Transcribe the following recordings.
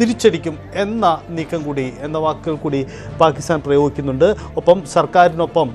തിരിച്ചടിക്കും എന്ന നീക്കം കൂടി എന്ന വാക്കുകൾ കൂടി പാകിസ്ഥാൻ പ്രയോഗിക്കുന്നുണ്ട്. ഒപ്പം സർക്കാരിനൊപ്പം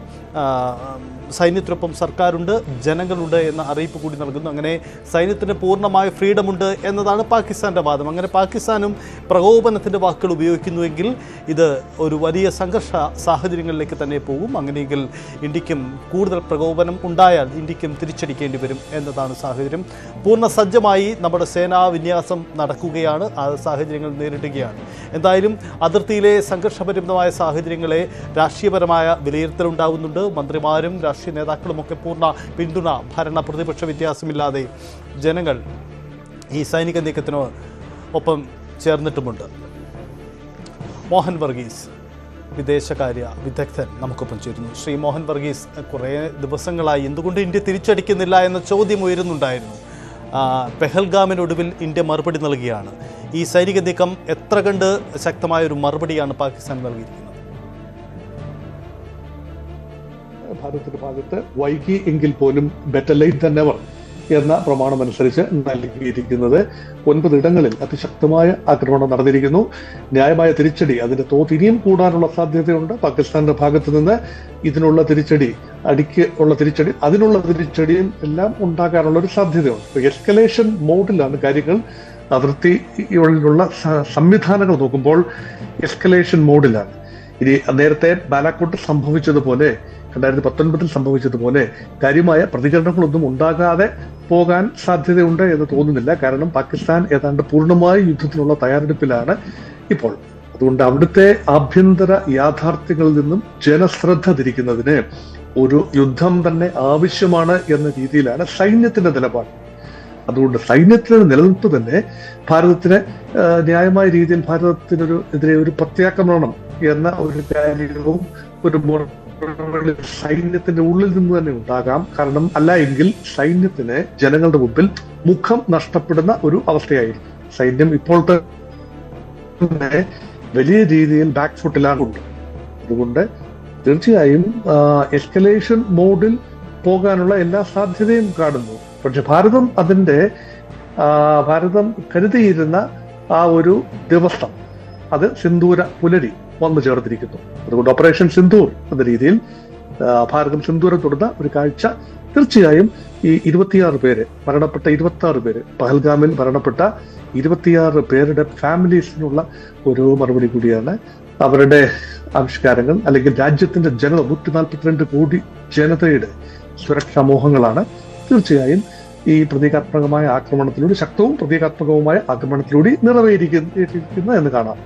സൈന്യത്തിനൊപ്പം സർക്കാരുണ്ട് ജനങ്ങളുണ്ട് എന്ന അറിയിപ്പ് കൂടി നൽകുന്നു. അങ്ങനെ സൈന്യത്തിന് പൂർണമായ ഫ്രീഡമുണ്ട് എന്നതാണ് പാകിസ്ഥാന്റെ വാദം. അങ്ങനെ പാകിസ്ഥാനും പ്രകോപനത്തിന്റെ വാക്കുകൾ ഉപയോഗിക്കുന്നുവെങ്കിൽ ഇത് ഒരു വലിയ സംഘർഷ സാഹചര്യങ്ങളിലേക്ക് തന്നെ പോകും. അങ്ങനെയെങ്കിൽ ഇന്ത്യക്കും കൂടുതൽ പ്രകോപനം ഉണ്ടായാൽ ഇന്ത്യക്കും തിരിച്ചടിക്കേണ്ടി വരും എന്നതാണ് സാഹചര്യം. പൂർണ സജ്ജമായി നമ്മുടെ സേനാ വിന്യാസം നടക്കുകയാണ്. ആ സാഹചര്യങ്ങൾ നേരിടുകയാണ്. എന്തായാലും അതിർത്തിയിലെ സംഘർഷപരിമിതമായ സാഹചര്യങ്ങളെ രാഷ്ട്രീയപരമായ വിലയിരുത്തലുണ്ടാകുന്നുണ്ട് മന്ത്രിമാരും രാഷ്ട്രീയ നേതാക്കളുമൊക്കെ പൂർണ പിന്തുണ ഭരണ പ്രതിപക്ഷ വ്യത്യാസമില്ലാതെ ജനങ്ങൾ ഈ സൈനിക നീക്കത്തിന് ഒപ്പം ചേർന്നിട്ടുമുണ്ട്. മോഹൻ വർഗീസ് വിദേശകാര്യ വിദഗ്ധൻ നമുക്കൊപ്പം ചേരുന്നു. ശ്രീ മോഹൻ വർഗീസ് കുറേ ദിവസങ്ങളായി എന്തുകൊണ്ട് ഇന്ത്യ തിരിച്ചടിക്കുന്നില്ല എന്ന ചോദ്യം ഉയരുന്നുണ്ടായിരുന്നു. പെഹൽഗാമിനൊടുവിൽ ഇന്ത്യ മറുപടി നൽകുകയാണ് ഈ സൈനിക നീക്കം എത്ര കണ്ട് ശക്തമായ ഒരു മറുപടിയാണ് പാകിസ്ഥാൻ നൽകിയിരിക്കുന്നത്? ഭാരതത്തിന്റെ ഭാഗത്ത് വൈകി എങ്കിൽ പോലും ബെറ്റർ ലൈറ്റ് തന്നെ നെവർ എന്ന പ്രമാണം അനുസരിച്ച് നൽകിയിരിക്കുന്നത് ഒൻപതിടങ്ങളിൽ അതിശക്തമായ ആക്രമണം നടന്നിരിക്കുന്നു. ന്യായമായ തിരിച്ചടി അതിന്റെ തോത് ഇനിയും കൂടാനുള്ള സാധ്യതയുണ്ട്. പാകിസ്ഥാന്റെ ഭാഗത്ത് നിന്ന് ഇതിനുള്ള തിരിച്ചടി അടിക്ക് ഉള്ള തിരിച്ചടി അതിനുള്ള തിരിച്ചടിയും എല്ലാം ഉണ്ടാകാനുള്ള ഒരു സാധ്യതയുണ്ട്. എസ്കലേഷൻ മോഡിലാണ് കാര്യങ്ങൾ. അതിർത്തിയുള്ള സംവിധാനങ്ങൾ നോക്കുമ്പോൾ എസ്കലേഷൻ മോഡിലാണ് ഇനി നേരത്തെ ബാലാക്കോട്ട് സംഭവിച്ചതുപോലെ രണ്ടായിരത്തി പത്തൊൻപതിൽ സംഭവിച്ചതുപോലെ കാര്യമായ പ്രതികരണങ്ങളൊന്നും ഉണ്ടാകാതെ പോകാൻ സാധ്യതയുണ്ട് എന്ന് തോന്നുന്നില്ല. കാരണം പാകിസ്ഥാൻ ഏതാണ്ട് പൂർണമായ യുദ്ധത്തിനുള്ള തയ്യാറെടുപ്പിലാണ് ഇപ്പോൾ. അതുകൊണ്ട് അവിടുത്തെ ആഭ്യന്തര യാഥാർത്ഥ്യങ്ങളിൽ നിന്നും ജനശ്രദ്ധ തിരിക്കുന്നതിന് ഒരു യുദ്ധം തന്നെ ആവശ്യമാണ് എന്ന രീതിയിലാണ് സൈന്യത്തിന്റെ നിലപാട്. അതുകൊണ്ട് സൈന്യത്തിന്റെ നിലനിൽപ്പ് തന്നെ ഭാരതത്തിന് ന്യായമായ രീതിയിൽ ഭാരതത്തിനൊരു എതിരെ ഒരു പ്രത്യാക്രമണം എന്ന ഒരു കാര്യവും ഒരു സൈന്യത്തിന്റെ ഉള്ളിൽ നിന്ന് തന്നെ ഉണ്ടാകാം. കാരണം അല്ല എങ്കിൽ സൈന്യത്തിന് ജനങ്ങളുടെ മുമ്പിൽ മുഖം നഷ്ടപ്പെടുന്ന ഒരു അവസ്ഥയായിരിക്കും. സൈന്യം ഇപ്പോൾ തന്നെ വലിയ രീതിയിൽ ബാക്ക് ഫുട്ടിലാണ് ഉണ്ട് അതുകൊണ്ട് തീർച്ചയായും എസ്കലേഷൻ മോഡിൽ പോകാനുള്ള എല്ലാ സാധ്യതയും കാണുന്നു. പക്ഷെ ഭാരതം അതിന്റെ ഭാരതം കരുതിയിരുന്ന ആ ഒരു ദിവസം അത് സിന്ദൂര പുലരി. വന്നു ചേർത്തിരിക്കുന്നു അതുകൊണ്ട് ഓപ്പറേഷൻ സിന്ധൂർ എന്ന രീതിയിൽ ഭാരതം സിന്ധൂരെ തുടർന്ന ഒരു കാഴ്ച തീർച്ചയായും ഈ ഇരുപത്തിയാറ് പേര് മരണപ്പെട്ട ഇരുപത്തി പേര് പഹൽഗാമിൽ മരണപ്പെട്ട ഇരുപത്തിയാറ് പേരുടെ ഫാമിലീസിനുള്ള ഒരു മറുപടി കൂടിയാണ് അവരുടെ ആവിഷ്കാരങ്ങൾ അല്ലെങ്കിൽ രാജ്യത്തിന്റെ ജനത നൂറ്റി നാൽപ്പത്തിരണ്ട് കോടി ജനതയുടെ സുരക്ഷാ മോഹങ്ങളാണ് തീർച്ചയായും ഈ പ്രതീകാത്മകമായ ആക്രമണത്തിലൂടെ ശക്തവും പ്രതീകാത്മകവുമായ ആക്രമണത്തിലൂടെ നിറവേയിരിക്കുന്നു എന്ന് കാണാം.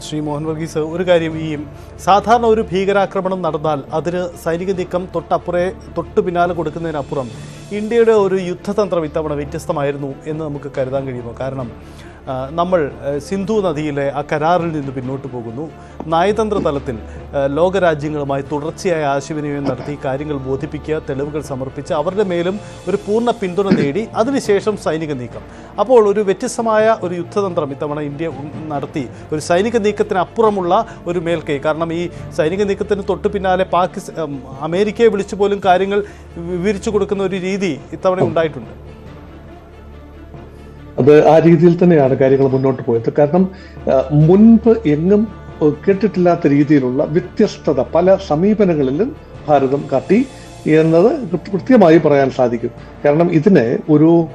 ശ്രീ മോഹൻ വർഗീസ് ഒരു കാര്യം ഈ സാധാരണ ഒരു ഭീകരാക്രമണം നടന്നാൽ അതിന് സൈനിക നീക്കം തൊട്ടപ്പുറേ തൊട്ടു പിന്നാലെ കൊടുക്കുന്നതിനപ്പുറം ഇന്ത്യയുടെ ഒരു യുദ്ധതന്ത്രം ഇത്തവണ വ്യത്യസ്തമായിരുന്നു എന്ന് നമുക്ക് കരുതാൻ കഴിയുമോ? കാരണം നമ്മൾ സിന്ധു നദിയിലെ ആ കരാറിൽ നിന്ന് പിന്നോട്ട് പോകുന്നു. നയതന്ത്ര തലത്തിൽ ലോകരാജ്യങ്ങളുമായി തുടർച്ചയായ ആശയവിനിമയം നടത്തി കാര്യങ്ങൾ ബോധിപ്പിക്കുക തെളിവുകൾ സമർപ്പിച്ച് അവരുടെ മേലും ഒരു പൂർണ പിന്തുണ നേടി അതിനുശേഷം സൈനിക നീക്കം. അപ്പോൾ ഒരു വ്യത്യസ്തമായ ഒരു യുദ്ധതന്ത്രം ഇത്തവണ ഇന്ത്യ നടത്തി. ഒരു സൈനിക നീക്കത്തിന് അപ്പുറമുള്ള ഒരു മേൽക്കൈ. കാരണം ഈ സൈനിക നീക്കത്തിന് തൊട്ടു പിന്നാലെ പാകിസ് അമേരിക്കയെ വിളിച്ചു പോലും കാര്യങ്ങൾ വിവരിച്ചു കൊടുക്കുന്ന ഒരു രീതി ഇത്തവണ ഉണ്ടായിട്ടുണ്ട്. അത് ആ രീതിയിൽ തന്നെയാണ് കാര്യങ്ങൾ മുന്നോട്ട് പോയത്. കാരണം മുൻപ് എങ്ങും കേട്ടിട്ടില്ലാത്ത രീതിയിലുള്ള വ്യത്യസ്തത പല സമീപനങ്ങളിലും ഭാരതം കാട്ടി എന്നത് കൃത്യ- കൃത്യമായി പറയാൻ സാധിക്കും. കാരണം ഇതിന് ഒരു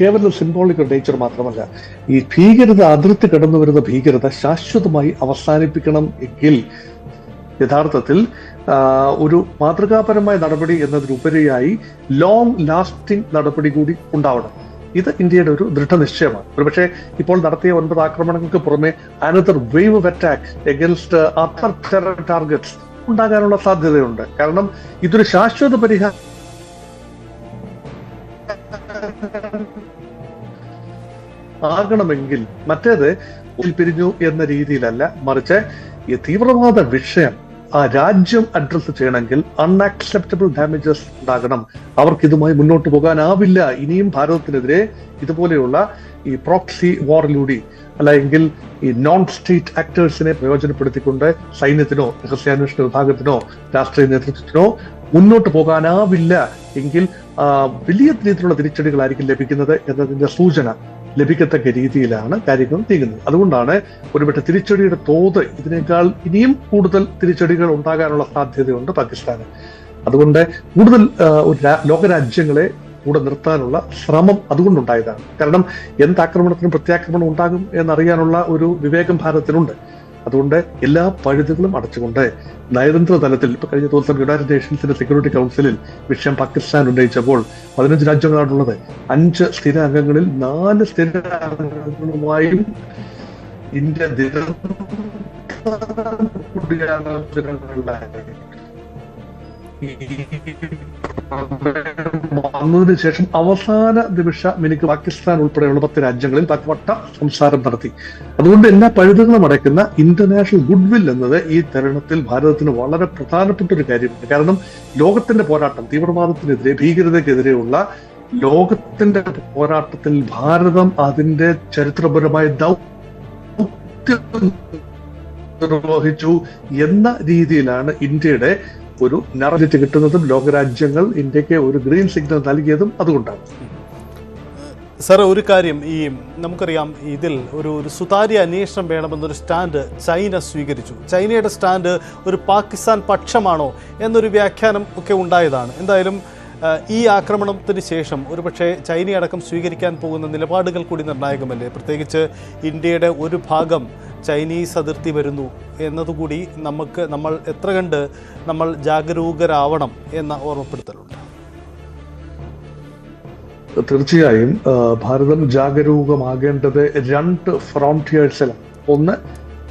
കേവലം സിംബോളിക് നേച്ചർ മാത്രമല്ല ഈ ഭീകരത അതിർത്തി കടന്നു വരുന്ന ഭീകരത ശാശ്വതമായി അവസാനിപ്പിക്കണം എങ്കിൽ യഥാർത്ഥത്തിൽ ഒരു മാതൃകാപരമായ നടപടി എന്നതിനുപരിയായി ലോങ് ലാസ്റ്റിംഗ് നടപടി കൂടി ഉണ്ടാവണം. ഇത് ഇന്ത്യയുടെ ഒരു ദൃഢനിശ്ചയമാണ്. ഒരുപക്ഷെ ഇപ്പോൾ നടത്തിയ ഒൻപത് ആക്രമണങ്ങൾക്ക് പുറമെ another wave of attack against other terror targets ഉണ്ടാകാനുള്ള സാധ്യതയുണ്ട്. കാരണം ഇതൊരു ശാശ്വത പരിഹാരം. ആകണമെങ്കിൽ മറ്റേത് പിരിഞ്ഞു എന്ന രീതിയിലല്ല. മറിച്ച് ഈ തീവ്രവാദ വിഷയം ആ രാജ്യം അഡ്രസ് ചെയ്യണമെങ്കിൽ അൺആക്സെപ്റ്റബിൾ ഡാമേജസ് ഉണ്ടാകണം. അവർക്ക് ഇതുമായി മുന്നോട്ട് പോകാനാവില്ല. ഇനിയും ഭാരതത്തിനെതിരെ ഇതുപോലെയുള്ള ഈ പ്രോക്സി വാറിലൂടെ അല്ലെങ്കിൽ ഈ നോൺ സ്റ്റേറ്റ് ആക്ടേഴ്സിനെ പ്രയോജനപ്പെടുത്തിക്കൊണ്ട് സൈന്യത്തിനോ രഹസ്യാന്വേഷണ വിഭാഗത്തിനോ രാഷ്ട്രീയ നേതൃത്വത്തിനോ മുന്നോട്ട് പോകാനാവില്ല. എങ്കിൽ വലിയ രീതിയിലുള്ള തിരിച്ചടികളായിരിക്കും ലഭിക്കുന്നത് എന്നതിന്റെ സൂചന. ലഭിക്കത്തക്ക രീതിയിലാണ് കാര്യങ്ങൾ നീങ്ങുന്നത്. അതുകൊണ്ടാണ് ഒരുപക്ഷെ തിരിച്ചടിയുടെ തോത് ഇതിനേക്കാൾ ഇനിയും കൂടുതൽ തിരിച്ചടികൾ ഉണ്ടാകാനുള്ള സാധ്യതയുണ്ട് പാകിസ്ഥാന്. അതുകൊണ്ട് കൂടുതൽ ഒരു ലോകരാജ്യങ്ങളെ കൂടെ നിർത്താനുള്ള ശ്രമം അതുകൊണ്ടുണ്ടായതാണ്. കാരണം എന്ത് ആക്രമണത്തിനും പ്രത്യാക്രമണം ഉണ്ടാകും എന്നറിയാനുള്ള ഒരു വിവേകം ഭാരതത്തിനുണ്ട് അതുകൊണ്ട് എല്ലാ പഴുതുകളും അടച്ചുകൊണ്ട് നയതന്ത്ര തലത്തിൽ ഇപ്പൊ കഴിഞ്ഞ ദിവസം യുണൈറ്റഡ് നേഷൻസിന്റെ സെക്യൂരിറ്റി കൗൺസിലിൽ വിഷയം പാകിസ്ഥാൻ ഉന്നയിച്ചപ്പോൾ പതിനഞ്ച് രാജ്യങ്ങളാണുള്ളത്. അഞ്ച് സ്ഥിര അംഗങ്ങളിൽ നാല് സ്ഥിര അംഗങ്ങളുമായും ഇന്ത്യ നിരന്തരം വന്നതിന് ശേഷം അവസാന നിമിഷ മിനിക്ക് പാകിസ്ഥാൻ ഉൾപ്പെടെയുള്ള പത്ത് രാജ്യങ്ങളിൽ പത്വട്ട സംസാരം നടത്തി. അതുകൊണ്ട് എല്ലാ പഴുതുകളും അടയ്ക്കുന്ന ഇന്റർനാഷണൽ ഗുഡ്വിൽ എന്നത് ഈ തരുണത്തിൽ ഭാരതത്തിന് വളരെ പ്രധാനപ്പെട്ട ഒരു കാര്യമാണ്. കാരണം ലോകത്തിന്റെ പോരാട്ടം തീവ്രവാദത്തിനെതിരെ ഭീകരതയ്ക്കെതിരെയുള്ള ലോകത്തിന്റെ പോരാട്ടത്തിൽ ഭാരതം അതിന്റെ ചരിത്രപരമായ ദൗത്യം നിർവഹിച്ചു എന്ന രീതിയിലാണ് ഇന്ത്യയുടെ ഒരു നറലിറ്റ് കിട്ടുന്നതും ലോകരാജ്യങ്ങൾ ഇന്ത്യയ്ക്ക് ഒരു ഗ്രീൻ സിഗ്നൽ നൽകിയതും അതുകൊണ്ടാണ്. സാർ ഒരു കാര്യം ഈ നമുക്കറിയാം ഇതിൽ ഒരു ഒരു സുതാര്യ അന്വേഷണം വേണമെന്നൊരു സ്റ്റാൻഡ് ചൈന സ്വീകരിച്ചു. ചൈനയുടെ സ്റ്റാൻഡ് ഒരു പാകിസ്ഥാൻ പക്ഷമാണോ എന്നൊരു വ്യാഖ്യാനം ഒക്കെ ഉണ്ടായതാണ്. എന്തായാലും ഈ ആക്രമണത്തിന് ശേഷം ഒരുപക്ഷെ ചൈനയടക്കം സ്വീകരിക്കാൻ പോകുന്ന നിലപാടുകൾ കൂടി നിർണായകമല്ലേ? പ്രത്യേകിച്ച് ഇന്ത്യയുടെ ഒരു ഭാഗം ചൈനീസ് അതിർത്തി വരുന്നു എന്നതുകൂടി നമുക്ക് നമ്മൾ എത്ര കണ്ട് നമ്മൾ ജാഗരൂകരാവണം എന്ന ഓർമ്മപ്പെടുത്തലുണ്ട്. തീർച്ചയായും ഭാരതം ജാഗരൂകമാകേണ്ടത് രണ്ട് ഫ്രോണ്ടിയേഴ്സിലാണ് ഒന്ന്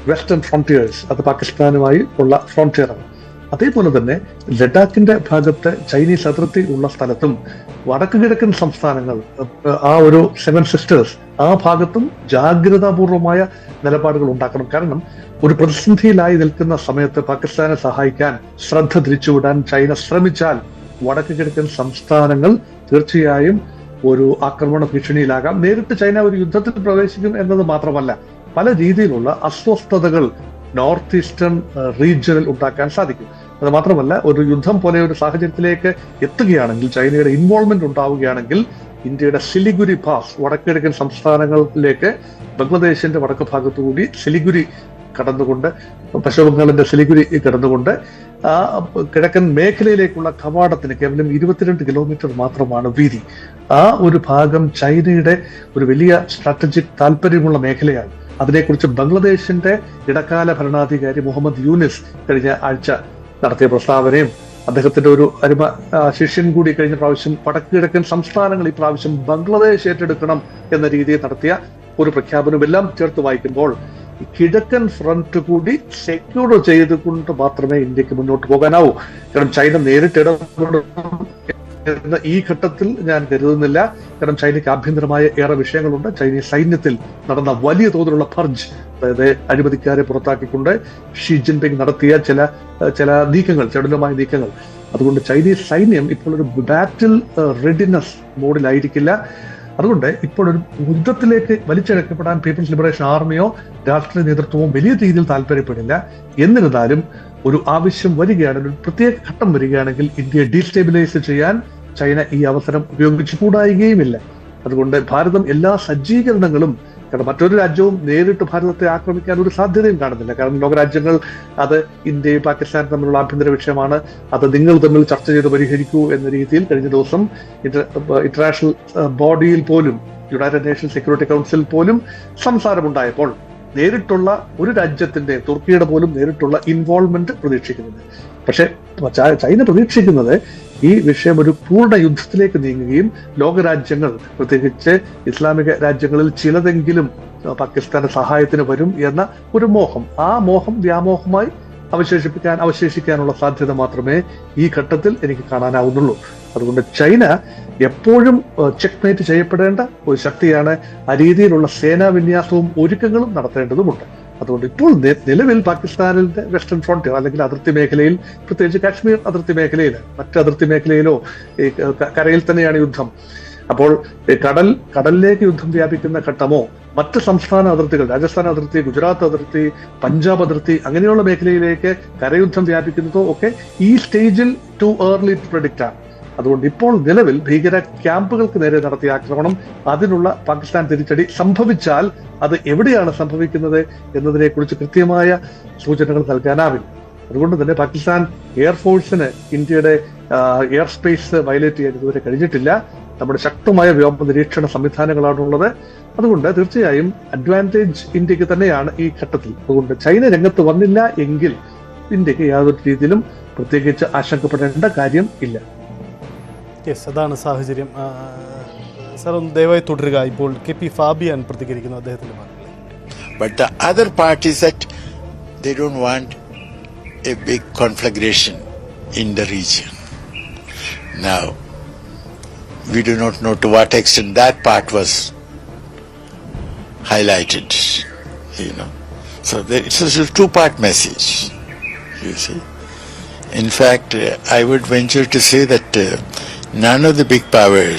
വെസ്റ്റേൺ ഫ്രോണ്ടിയേഴ്സ് അത് പാകിസ്ഥാനുമായി ഉള്ള ഫ്രോണ്ടിയറാണ് അതേപോലെ തന്നെ ലഡാക്കിന്റെ ഭാഗത്ത് ചൈനീസ് അതിർത്തി ഉള്ള സ്ഥലത്തും വടക്ക് കിഴക്കൻ സംസ്ഥാനങ്ങൾ ആ, ഒരു സെവൻ സിസ്റ്റേഴ്സ് ആ ഭാഗത്തും ജാഗ്രതാപൂർവമായ നിലപാടുകൾ ഉണ്ടാക്കണം. കാരണം ഒരു പ്രതിസന്ധിയിലായി നിൽക്കുന്ന സമയത്ത് പാകിസ്ഥാനെ സഹായിക്കാൻ ശ്രദ്ധ തിരിച്ചുവിടാൻ ചൈന ശ്രമിച്ചാൽ വടക്ക് കിഴക്കൻ സംസ്ഥാനങ്ങൾ തീർച്ചയായും ഒരു ആക്രമണ ഭീഷണിയിലാകാം. നേരിട്ട് ചൈന ഒരു യുദ്ധത്തിൽ പ്രവേശിക്കും എന്നത് മാത്രമല്ല പല രീതിയിലുള്ള അസ്വസ്ഥതകൾ നോർത്ത് ഈസ്റ്റേൺ റീജിയനിൽ ഉണ്ടാക്കാൻ സാധിക്കും. അത് മാത്രമല്ല ഒരു യുദ്ധം പോലെ ഒരു സാഹചര്യത്തിലേക്ക് എത്തുകയാണെങ്കിൽ ചൈനയുടെ ഇൻവോൾവ്മെന്റ് ഉണ്ടാവുകയാണെങ്കിൽ ഇന്ത്യയുടെ സിലിഗുരി പാസ് വടക്കിഴക്കൻ സംസ്ഥാനങ്ങളിലേക്ക് ബംഗ്ലാദേശിന്റെ വടക്ക് ഭാഗത്തുകൂടി സിലിഗുരി കടന്നുകൊണ്ട് പശ്ചിമ ബംഗാളിന്റെ സിലിഗുരി കടന്നുകൊണ്ട് ആ കിഴക്കൻ മേഖലയിലേക്കുള്ള കവാടത്തിന് കേവലം ഇരുപത്തിരണ്ട് കിലോമീറ്റർ മാത്രമാണ് വീതി. ആ ഒരു ഭാഗം ചൈനയുടെ ഒരു വലിയ സ്ട്രാറ്റജിക് താല്പര്യമുള്ള മേഖലയാണ്. അതിനെക്കുറിച്ച് ബംഗ്ലാദേശിന്റെ ഇടക്കാല ഭരണാധികാരി മുഹമ്മദ് യൂനിസ് കഴിഞ്ഞ ആഴ്ച നടത്തിയ പ്രസ്താവനയും അദ്ദേഹത്തിന്റെ ഒരു അരുമ ശിഷ്യൻ കൂടി കഴിഞ്ഞ പ്രാവശ്യം വടക്ക് കിഴക്കൻ സംസ്ഥാനങ്ങൾ ഈ പ്രാവശ്യം ബംഗ്ലാദേശ് ഏറ്റെടുക്കണം എന്ന രീതിയിൽ നടത്തിയ ഒരു പ്രഖ്യാപനവും എല്ലാം ചേർത്ത് വായിക്കുമ്പോൾ കിഴക്കൻ ഫ്രണ്ട് കൂടി സെക്യൂർ ചെയ്തുകൊണ്ട് മാത്രമേ ഇന്ത്യയ്ക്ക് മുന്നോട്ട് പോകാനാവൂ. കാരണം ചൈന നേരിട്ട് എന്ന് ഈ ഘട്ടത്തിൽ ഞാൻ കരുതുന്നില്ല. കാരണം ചൈനയ്ക്ക് ആഭ്യന്തരമായ ഏറെ വിഷയങ്ങളുണ്ട്. ചൈനീസ് സൈന്യത്തിൽ നടന്ന വലിയ തോതിലുള്ള ഫർജ് അതായത് അഴിമതിക്കാരെ പുറത്താക്കിക്കൊണ്ട് ഷി ജിൻപിങ് നടത്തിയ ചില ചില നീക്കങ്ങൾ ചടുലമായ നീക്കങ്ങൾ. അതുകൊണ്ട് ചൈനീസ് സൈന്യം ഇപ്പോൾ ഒരു ബാറ്റിൽ റെഡിനെസ് മോഡിലായിരിക്കില്ല. അതുകൊണ്ട് ഇപ്പോൾ ഒരു യുദ്ധത്തിലേക്ക് വലിച്ചിഴക്കപ്പെടാൻ പീപ്പിൾസ് ലിബറേഷൻ ആർമിയോ രാഷ്ട്രീയ നേതൃത്വമോ വലിയ രീതിയിൽ താല്പര്യപ്പെടില്ല. എന്നിരുന്നാലും ഒരു ആവശ്യം വരികയാണെങ്കിൽ ഒരു പ്രത്യേക ഘട്ടം വരികയാണെങ്കിൽ ഇന്ത്യയെ ഡീസ്റ്റെബിലൈസ് ചെയ്യാൻ ചൈന ഈ അവസരം ഉപയോഗിച്ചുകൂടായികയുമില്ല അതുകൊണ്ട് ഭാരതം എല്ലാ സജ്ജീകരണങ്ങളും കാരണം മറ്റൊരു രാജ്യവും നേരിട്ട് ഭാരതത്തെ ആക്രമിക്കാൻ ഒരു സാധ്യതയും കാണുന്നില്ല. കാരണം ലോകരാജ്യങ്ങൾ അത് ഇന്ത്യയും പാകിസ്ഥാനും തമ്മിലുള്ള ആഭ്യന്തര വിഷയമാണ്. അത് നിങ്ങൾ തമ്മിൽ ചർച്ച ചെയ്ത് പരിഹരിക്കൂ എന്ന രീതിയിൽ കഴിഞ്ഞ ദിവസം ഇന്റർനാഷണൽ ബോഡിയിൽ പോലും യുണൈറ്റഡ് നേഷൻ സെക്യൂരിറ്റി കൗൺസിൽ പോലും സംസാരമുണ്ടായപ്പോൾ നേരിട്ടുള്ള ഒരു രാജ്യത്തിന്റെ തുർക്കിയുടെ പോലും നേരിട്ടുള്ള ഇൻവോൾവ്മെന്റ് പ്രതീക്ഷിക്കുന്നുണ്ട്. പക്ഷെ ചൈന പ്രതീക്ഷിക്കുന്നത് ഈ വിഷയം ഒരു പൂർണ യുദ്ധത്തിലേക്ക് നീങ്ങുകയും ലോകരാജ്യങ്ങൾ പ്രത്യേകിച്ച് ഇസ്ലാമിക രാജ്യങ്ങളിൽ ചിലതെങ്കിലും പാകിസ്ഥാന്റെ സഹായത്തിന് വരും എന്ന ഒരു മോഹം. ആ മോഹം വ്യാമോഹമായി അവശേഷിപ്പിക്കാൻ അവശേഷിക്കാനുള്ള സാധ്യത മാത്രമേ ഈ ഘട്ടത്തിൽ എനിക്ക് കാണാനാവുന്നുള്ളൂ. അതുകൊണ്ട് ചൈന എപ്പോഴും ചെക്ക്മേറ്റ് ചെയ്യപ്പെടേണ്ട ഒരു ശക്തിയാണ്. ആ രീതിയിലുള്ള സേനാ വിന്യാസവും ഒരുക്കങ്ങളും നടത്തേണ്ടതുമുണ്ട്. അതുകൊണ്ട് ഇപ്പോൾ നിലവിൽ പാകിസ്ഥാനിന്റെ വെസ്റ്റേൺ ഫ്രണ്ട് അല്ലെങ്കിൽ അതിർത്തി മേഖലയിൽ പ്രത്യേകിച്ച് കാശ്മീർ അതിർത്തി മേഖലയിൽ മറ്റ് അതിർത്തി മേഖലയിലോ ഈ കരയിൽ തന്നെയാണ് യുദ്ധം. അപ്പോൾ കടൽ കടലിലേക്ക് യുദ്ധം വ്യാപിക്കുന്ന ഘട്ടമോ മറ്റ് സംസ്ഥാന അതിർത്തികൾ രാജസ്ഥാൻ അതിർത്തി ഗുജറാത്ത് അതിർത്തി പഞ്ചാബ് അതിർത്തി അങ്ങനെയുള്ള മേഖലയിലേക്ക് കരയുദ്ധം വ്യാപിക്കുന്നതോ ഒക്കെ ഈ സ്റ്റേജിൽ ടു ഏർലി ടു പ്രഡിക്റ്റ് ആണ്. അതുകൊണ്ട് ഇപ്പോൾ നിലവിൽ ഭീകര ക്യാമ്പുകൾക്ക് നേരെ നടത്തിയ ആക്രമണം അതിനുള്ള പാകിസ്ഥാൻ തിരിച്ചടി സംഭവിച്ചാൽ അത് എവിടെയാണ് സംഭവിക്കുന്നത് എന്നതിനെ കുറിച്ച് കൃത്യമായ സൂചനകൾ നൽകാനാവില്ല. അതുകൊണ്ട് തന്നെ പാകിസ്ഥാൻ എയർഫോഴ്സിന് ഇന്ത്യയുടെ എയർ സ്പേസ് വയലേറ്റ് ചെയ്യാൻ ഇതുവരെ കഴിഞ്ഞിട്ടില്ല. നമ്മുടെ ശക്തമായ വ്യോമ നിരീക്ഷണ സംവിധാനങ്ങളാണുള്ളത് അതുകൊണ്ട് തീർച്ചയായും അഡ്വാന്റേജ് ഇന്ത്യയ്ക്ക് തന്നെയാണ് ഈ ഘട്ടത്തിൽ. അതുകൊണ്ട് ചൈന രംഗത്ത് വന്നില്ല എങ്കിൽ ഇന്ത്യയ്ക്ക് യാതൊരു രീതിയിലും പ്രത്യേകിച്ച് ആശങ്കപ്പെടേണ്ട കാര്യം ഇല്ല. യെസ് അതാണ് സാഹചര്യം ആ, സാർ ഒന്ന് ദയവായി തുടരുക ഇപ്പോൾ കെ പി ഫാബിയാൻ പ്രതികരിക്കുന്നു അദ്ദേഹത്തിന്റെ വാക്കുകളിൽ But the other part is that they don't want a big conflagration in the region. Now, we do not know to what extent that part was highlighted, you know. So there, it's a two-part message, you see. In fact, uh, I would venture to say that uh, none of the big powers